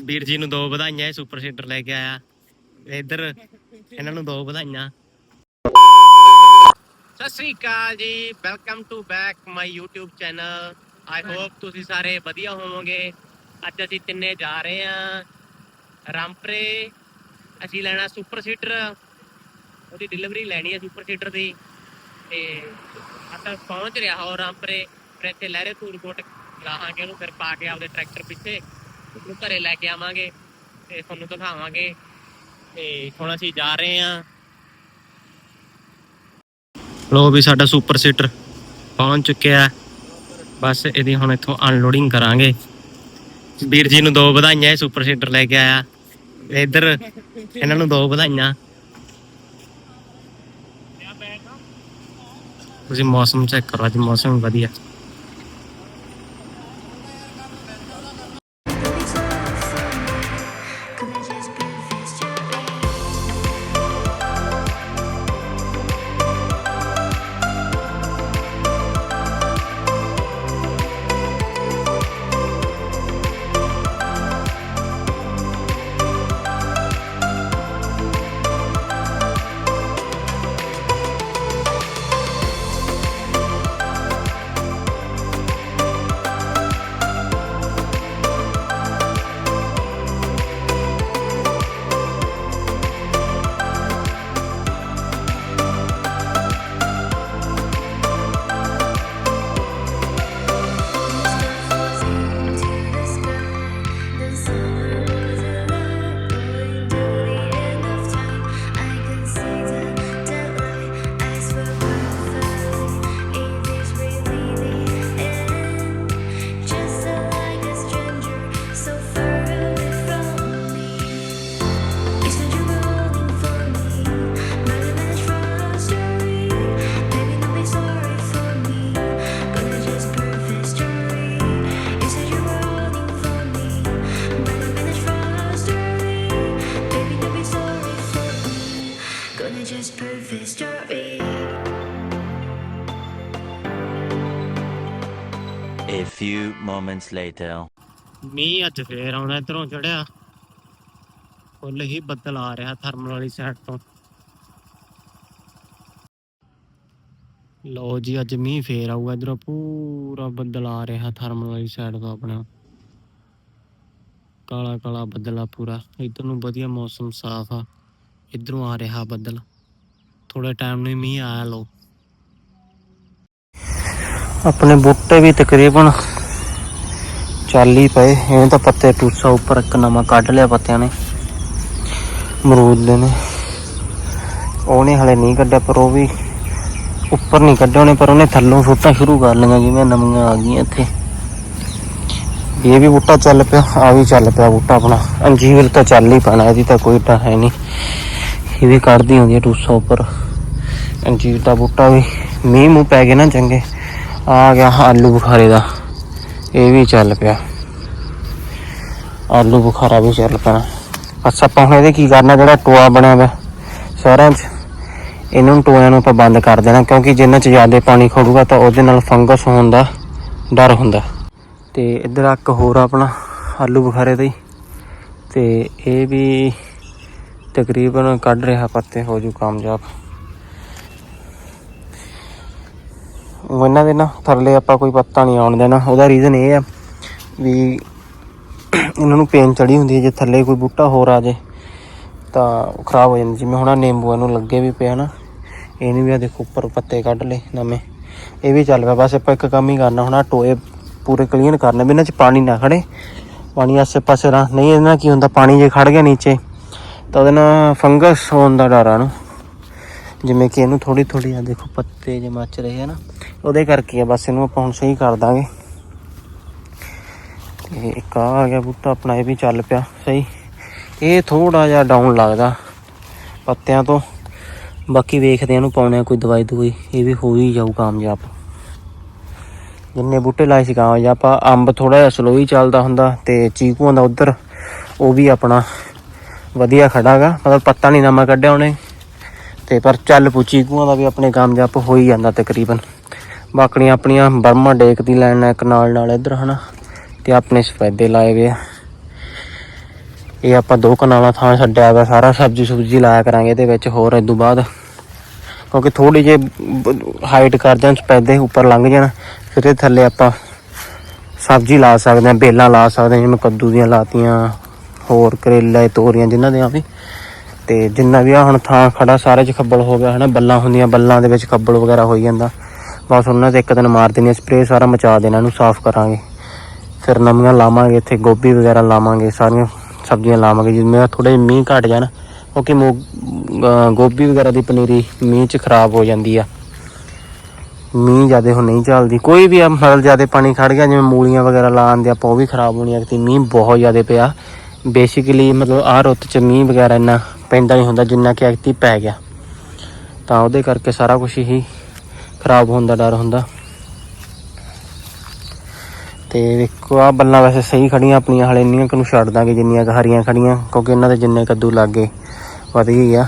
ਵੀਰ ਜੀ ਨੂੰ ਦੋ ਵਧਾਈਆਂ, ਇਹ ਸੁਪਰ ਸੀਟਰ ਲੈ ਕੇ ਆਇਆ। ਇੱਧਰ ਇਹਨਾਂ ਨੂੰ ਦੋ ਵਧਾਈਆਂ। ਸਤਿ ਸ੍ਰੀ ਅਕਾਲ ਜੀ, welcome to back my YouTube channel. I hope ਤੁਸੀਂ ਸਾਰੇ ਵਧੀਆ ਹੋਵੋਗੇ। ਅੱਜ ਅਸੀਂ ਤਿੰਨੇ ਜਾ ਰਹੇ ਹਾਂ ਰਾਮਪਰੇ। ਅਸੀਂ ਲੈਣਾ ਸੁਪਰ ਸੀਟਰ ਉਹਦੀ ਡਿਲੀਵਰੀ ਲੈਣੀ ਹੈ ਸੁਪਰ ਸੀਟਰ ਦੀ। ਤੇ ਆਪਾਂ ਪਹੁੰਚ ਰਿਹਾ ਹਾਂ ਰਾਮਪਰੇ। ਫਿਰ ਇੱਥੇ ਲਹਿਰੇ ਧੂਰਕੋਟ ਲਾਹਾਂਗੇ ਉਹਨੂੰ, ਫਿਰ ਪਾ ਕੇ ਆਪਦੇ ਟਰੈਕਟਰ ਪਿੱਛੇ। ਉਹਨੂੰ ਘਰੇ ਲੈ ਕੇ ਆਵਾਂਗੇ ਤੇ ਤੁਹਾਨੂੰ ਦਿਖਾਵਾਂਗੇ। ਤੇ ਹੁਣ ਅਸੀਂ ਜਾ ਰਹੇ ਹਾਂ। ਲੋ ਵੀ ਸਾਡਾ ਸੁਪਰ ਸੀਟਰ ਪਹੁੰਚ ਚੁੱਕਿਆ ਬਸ ਇਹਦੀ ਹੁਣ ਇੱਥੋਂ ਅਨਲੋਡਿੰਗ ਕਰਾਂਗੇ। ਵੀਰ ਜੀ ਨੂੰ ਦੋ ਵਧਾਈਆਂ ਇਹ ਸੁਪਰ ਸੀਟਰ ਲੈ ਕੇ ਆਇਆ। ਇੱਧਰ ਇਹਨਾਂ ਨੂੰ ਦੋ ਵਧਾਈਆਂ। ਤੁਸੀਂ ਮੌਸਮ ਚੈੱਕ ਕਰੋ, ਅੱਜ ਮੌਸਮ ਵਧੀਆ। Gonna just perfect story. A few moments later. ਮੀਂਹ ਅੱਜ ਫੇਰ ਆਉਣਾ ਇਧਰੋਂ ਚੜਿਆ ਫੁੱਲ ਹੀ ਬੱਦਲ ਆ ਰਿਹਾ ਥਰਮਲ ਵਾਲੀ ਸਾਈਡ ਤੋਂ। ਲੋ ਜੀ ਅੱਜ ਮੀਂਹ ਫੇਰ ਆਊਗਾ ਇਧਰੋਂ ਪੂਰਾ ਬੱਦਲ ਆ ਰਿਹਾ ਥਰਮਲ ਵਾਲੀ ਸਾਈਡ ਤੋਂ ਆਪਣਾ। ਕਾਲਾ ਕਾਲਾ ਬੱਦਲ ਆ ਪੂਰਾ। ਇਧਰ ਨੂੰ ਵਧੀਆ ਮੌਸਮ ਸਾਫ਼ ਆ। ਇਧਰੋਂ ਆ ਰਿਹਾ ਬੱਦਲ। ਥੋੜੇ ਟਾਈਮ ਨੂੰ ਮੀਂਹ ਆਇਆ ਲੋ ਆਪਣੇ ਬੂਟੇ ਵੀ ਤਕਰੀਬਨ ਚੱਲ ਹੀ ਪਏ। ਇਹ ਤਾਂ ਪੱਤੇ ਟੂਸਾ ਉੱਪਰ ਇੱਕ ਨਵਾਂ ਕੱਢ ਲਿਆ ਪੱਤਿਆਂ ਨੇ। ਅਮਰੂਦ ਦੇ ਨੇ ਉਹਨੇ ਹਲੇ ਨਹੀਂ ਕੱਢਿਆ, ਪਰ ਉਹ ਵੀ ਉੱਪਰ ਨਹੀਂ ਕੱਢਿਆ ਉਹਨੇ ਪਰ ਉਹਨੇ ਥੱਲੋਂ ਫੁੱਟਾਂ ਸ਼ੁਰੂ ਕਰ ਲਈਆਂ, ਜਿਵੇਂ ਨਵੀਆਂ ਆ ਗਈਆਂ ਇੱਥੇ। ਇਹ ਵੀ ਬੂਟਾ ਚੱਲ ਪਿਆ, ਆ ਵੀ ਚੱਲ ਪਿਆ ਬੂਟਾ ਆਪਣਾ। ਅੰਜੀਰ ਤਾਂ ਚੱਲ ਹੀ ਪੈਣਾ, ਇਹਦੀ ਤਾਂ ਕੋਈ ਤਾਂ ਹੈ ਨਹੀਂ। ਇਹ ਵੀ ਕੱਢਦੀ ਹੁੰਦੀ ਹੈ ਟੂਸਾ ਉੱਪਰ। ਅੰਜੀਰ ਦਾ ਬੂਟਾ ਵੀ ਮੀਂਹ ਮੂੰਹ ਪੈ ਗਏ ਨਾ ਚੰਗੇ। ਆ ਗਿਆ ਆਲੂ ਬੁਖਾਰੇ ਦਾ। ਇਹ ਵੀ ਚੱਲ ਪਿਆ। ਆਲੂ ਬੁਖਾਰਾ ਵੀ ਚੱਲ ਪਿਆ। ਬਸ ਆਪਾਂ ਹੁਣ ਇਹਦੇ ਕੀ ਕਰਨਾ, ਜਿਹੜਾ ਟੋਆ ਬਣਿਆ ਵਾ ਸ਼ਹਿਰਾਂ 'ਚ, ਇਹਨਾਂ ਨੂੰ ਟੋਇਆਂ ਨੂੰ ਆਪਾਂ ਬੰਦ ਕਰ ਦੇਣਾ, ਕਿਉਂਕਿ ਜਿੰਨਾ 'ਚ ਜ਼ਿਆਦਾ ਪਾਣੀ ਖੜੂਗਾ ਤਾਂ ਉਹਦੇ ਨਾਲ ਫੰਗਸ ਹੋਣ ਦਾ ਡਰ ਹੁੰਦਾ। ਤੇ ਇੱਧਰ ਇੱਕ ਹੋਰ ਆਪਣਾ, ਆਲੂ ਬੁਖਾਰੇ ਦਾ ਹੀ। ਤੇ ਇਹ ਵੀ ਤਕਰੀਬਨ ਕੱਢ ਰਿਹਾ ਪੱਤੇ, ਹੋ ਜੂ ਕਾਮਯਾਬ। ਉਹ ਇਹਨਾਂ ਦੇ ਨਾ ਥੱਲੇ ਆਪਾਂ ਕੋਈ ਪੱਤਾ ਨਹੀਂ ਆਉਣ ਦੇਣਾ। ਉਹਦਾ ਰੀਜ਼ਨ ਇਹ ਆ ਵੀ ਇਹਨਾਂ ਨੂੰ ਪੇਨ ਚੜੀ ਹੁੰਦੀ ਹੈ, ਜੇ ਥੱਲੇ ਕੋਈ ਬੂਟਾ ਹੋਰ ਆ ਜੇ, ਤਾਂ ਖਰਾਬ ਹੋ ਜਾਂਦਾ। ਜਿਵੇਂ ਹੁਣ ਆਹ ਨਿੰਬੂਆਂ ਨੂੰ ਲੱਗੇ ਵੀ ਪਿਆ ਨਾ ਇਹਨੂੰ ਵੀ ਆ ਦੇਖੋ ਉੱਪਰ ਪੱਤੇ ਕੱਢ ਲਏ ਨਵੇਂ। ਇਹ ਵੀ ਚੱਲ ਪਿਆ। ਬਸ ਆਪਾਂ ਇੱਕ ਕੰਮ ਹੀ ਕਰਨਾ, ਹੁਣ ਆਹ ਟੋਏ ਪੂਰੇ ਕਲੀਨ ਕਰਨੇ ਵੀ ਇਹਨਾਂ 'ਚ ਪਾਣੀ ਨਾ ਖੜੇ। ਪਾਣੀ ਆਸੇ ਪਾਸੇ ਰਾਂ। ਨਹੀਂ, ਇਹਨਾਂ ਕੀ ਹੁੰਦਾ, ਪਾਣੀ ਜੇ ਖੜ ਗਿਆ ਨੀਚੇ ਤਾਂ ਉਹਦੇ ਨਾਲ ਫੰਗਸ ਹੋਣ ਦਾ ਡਰ ਆ ਨੂੰ ਜਿਵੇਂ ਕਿ ਇਹਨੂੰ ਥੋੜੀ ਥੋੜੀ ਆ, ਦੇਖੋ ਪੱਤੇ ਜੇ ਮੱਚ ਰਹੇ ਆ ਨਾ, ਉਹਦੇ ਕਰਕੇ ਆ, ਬਸ ਇਹਨੂੰ ਆਪਾਂ ਹੁਣ ਸਹੀ ਕਰ ਦਾਂਗੇ। ਤੇ ਇੱਕ ਆਹ ਆ ਗਿਆ ਬੂਟਾ ਆਪਣਾ, ਇਹ ਵੀ ਚੱਲ ਪਿਆ, ਸਹੀ। ਇਹ ਥੋੜਾ ਜਿਹਾ ਡਾਊਨ ਲੱਗਦਾ ਪੱਤਿਆਂ ਤੋਂ। ਬਾਕੀ ਵੇਖਦੇ ਆ ਇਹਨੂੰ ਪਾਉਣੇ ਆ ਕੋਈ ਦਵਾਈ ਦਵਾਈ, ਇਹ ਵੀ ਹੋ ਹੀ ਜਾਊ ਕਾਮਯਾਬ। ਜਿੰਨੇ ਬੂਟੇ ਲਾਏ ਸੀ ਕਾਮਯਾਬ, ਆਪਾਂ ਅੰਬ ਥੋੜਾ ਜਿਹਾ ਸਲੋ ਹੀ ਚੱਲਦਾ ਹੁੰਦਾ ਤੇ ਚੀਕੂਆਂ ਦਾ ਉਧਰ, ਉਹ ਵੀ ਆਪਣਾ ਵਧੀਆ ਖੜਾਗਾ। ਮਤਲਬ ਪੱਤਾ ਨਹੀਂ ਨਵਾਂ ਕੱਢਿਆ ਉਹਨੇ। ਤੇ ਪਰ ਚੱਲ ਪੂ ਗੂਆਂ ਦਾ ਵੀ ਆਪਣੇ ਕਾਮਯਾਬ ਹੋ ਹੀ ਜਾਂਦਾ ਤਕਰੀਬਨ। ਬਾਕੀਆਂ ਆਪਣੀਆਂ ਬਰਮਾ ਡੇਕ ਦੀ ਲਾਈਨ ਇੱਕ ਨਾਲ ਨਾਲ ਇੱਧਰ ਹਨਾ, ਤੇ ਆਪਣੇ ਸਫੈਦੇ ਲਾਏ ਵੇ ਆ। ਇਹ ਆਪਾਂ ਦੋ ਕਨਾਲਾਂ ਥਾਂ ਛੱਡਿਆ ਵਾ, ਸਾਰਾ ਸਬਜ਼ੀ ਸੁਬਜ਼ੀ ਲਾਇਆ ਕਰਾਂਗੇ ਇਹਦੇ ਵਿੱਚ ਹੋਰ ਇਦੋਂ ਬਾਅਦ। ਕਿਉਂਕਿ ਥੋੜੀ ਜੇ ਹਾਈਟ ਕਰ ਜਾਣ ਸਫੈਦੇ ਉੱਪਰ ਲੰਘ ਜਾਣ, ਫਿਰ ਇਹ ਥੱਲੇ ਆਪਾਂ ਸਬਜ਼ੀ ਲਾ ਸਕਦੇ ਹਾਂ, ਬੇਲਾਂ ਲਾ ਸਕਦੇ ਹਾਂ, ਜਿਵੇਂ ਕੱਦੂ ਦੀਆਂ ਲਾਤੀਆਂ ਹੋਰ ਕਰੇਲਾ ਤੋਰੀਆਂ ਜਿਨ੍ਹਾਂ ਦੇ ਵੀ। ਤੇ ਜਿੰਨਾ ਵੀ ਆ ਹੁਣ ਥਾਂ ਖੜਾ, ਸਾਰੇ ਚ ਖੱਬਲ ਹੋ ਗਿਆ, ਹਨਾ? ਬੱਲਾਂ ਹੁੰਦੀਆਂ, ਬੱਲਾਂ ਦੇ ਵਿੱਚ ਖੱਬਲ ਵਗੈਰਾ ਹੋਈ ਜਾਂਦਾ। ਬਸ ਉਹਨਾਂ ਤੇ ਇੱਕ ਦਿਨ ਮਾਰ ਦੇਣੀ ਸਪਰੇਅ ਸਾਰਾ ਮਚਾ ਦੇਣਾ, ਇਹਨੂੰ ਸਾਫ਼ ਕਰਾਂਗੇ। ਫਿਰ ਨਵੀਆਂ ਲਾਵਾਂਗੇ, ਇੱਥੇ ਗੋਭੀ ਵਗੈਰਾ ਲਾਵਾਂਗੇ, ਸਾਰੀਆਂ ਸਬਜ਼ੀਆਂ ਲਾਵਾਂਗੇ। ਜਿਵੇਂ ਥੋੜੇ ਮੀਂਹ ਘਟ ਜਾਣ, ਕਿਉਂਕਿ ਮੋ ਗੋਭੀ ਵਗੈਰਾ ਦੀ ਪਨੀਰੀ ਮੀਂਹ ਚ ਖਰਾਬ ਹੋ ਜਾਂਦੀ ਆ। ਮੀਂਹ ਜਿਆਦੇ ਹੁਣ ਨਹੀਂ ਚੱਲਦੀ। ਕੋਈ ਵੀ ਆ, ਮਤਲਬ ਜਿਆਦੇ ਪਾਣੀ ਖੜ ਗਿਆ, ਜਿਵੇਂ ਮੂਲੀਆਂ ਵਗੈਰਾ ਲਾਉਂਦੇ ਆਪਾਂ, ਉਹ ਵੀ ਖਰਾਬ ਹੋਣੀਆਂ। ਕਿ ਮੀਂਹ ਬਹੁਤ ਜਿਆਦੇ ਪਿਆ। ਬੇਸਿਕਲੀ ਮਤਲਬ ਆਹ ਰੁੱਤ ਚ ਮੀਂਹ ਵਗੈਰਾ ਇੰਨਾ ਪੈਂਦਾ ਨਹੀਂ ਹੁੰਦਾ, ਜਿੰਨਾ ਕਿ ਐਕਟੀ ਪੈ ਗਿਆ। ਤਾਂ ਉਹਦੇ ਕਰਕੇ ਸਾਰਾ ਕੁਝ ਹੀ ਖਰਾਬ ਹੋਣ ਦਾ ਡਰ ਹੁੰਦਾ। ਤੇ ਵੇਖੋ ਆ ਬੱਲਾਂ ਵੈਸੇ ਸਹੀ ਖੜੀਆਂ ਆਪਣੀਆਂ ਹਲੇ ਇੰਨੀਆਂ ਕੁ ਨੂੰ ਛੱਡ ਦਾਂਗੇ, ਜਿੰਨੀਆਂ ਕੁ ਹਰੀਆਂ ਖੜੀਆਂ ਕਿਉਂਕਿ ਇਹਨਾਂ ਦੇ ਜਿੰਨੇ ਕੱਦੂ ਲੱਗੇ ਵਧ ਗਈ ਆ।